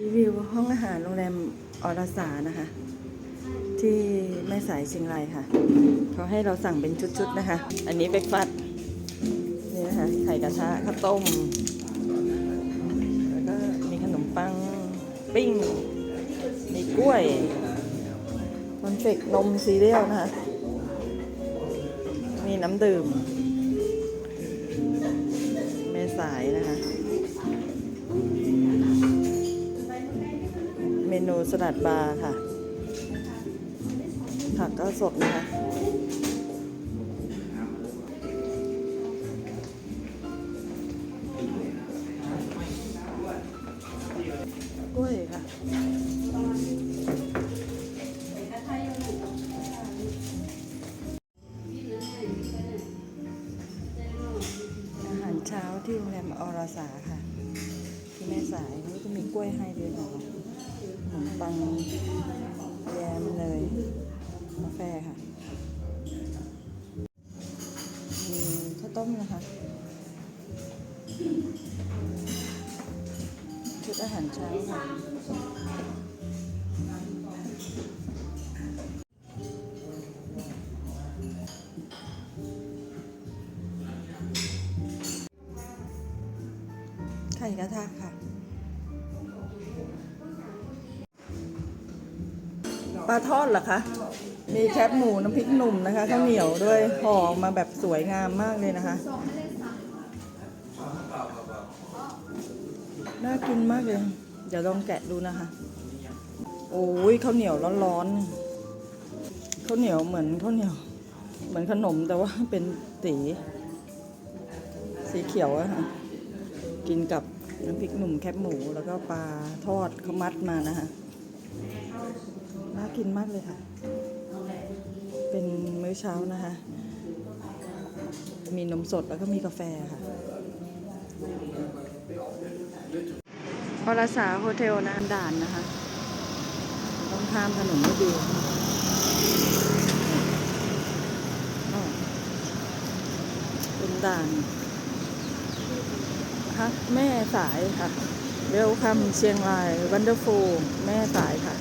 รีวิวห้องอาหารโรงแรมอรสานะคะ ที่แม่สายเชียงรายค่ะ เขาให้เราสั่งเป็นชุดๆนะคะ อันนี้เบรกฟาสนี่นะคะ ไข่กระทะข้าวต้ม แล้วก็มีขนมปังปิ้ง มีกล้วยคอนเฟกนมซีเรียลนะคะ มีน้ำดื่ม นูสลัดบาร์ค่ะ ผักก็สดนะคะกล้วยค่ะ อาหารเช้าที่โรงแรมอรสาค่ะ ที่แม่สายเขาจะมีกล้วยให้ด้วยนะคะ นมปังแยมเนยกาแฟค่ะ มีข้าวต้มนะคะ ชุดอาหารเช้าค่ะ ไข่กระทะค่ะ ปลาทอดเหรอคะ มีแคบหมูน้ำพริกหนุ่มนะคะข้าวเหนียวด้วยห่อมาแบบสวยงามมากเลยนะคะ น่ากินมากเลย เดี๋ยวลองแกะดูนะคะ โอ้ยข้าวเหนียวร้อนๆข้าวเหนียวเหมือนข้าวเหนียว เหมือนขนมแต่ว่าเป็นสีสีเขียวอะค่ะ กินกับน้ำพริกหนุ่มแคบหมูแล้วก็ปลาทอดเขามัดมานะคะ น่ากินมากเลยค่ะ เป็นมื้อเช้านะคะ มีนมสดแล้วก็มีกาแฟค่ะอรสาโฮเทลนะด่านนะคะ ต้องข้ามถนนไม่ดีอ้อเป็นด่านพักแม่สายค่ะ เวลคัมเชียงรายวันเดอร์ฟูลแม่สายค่ะ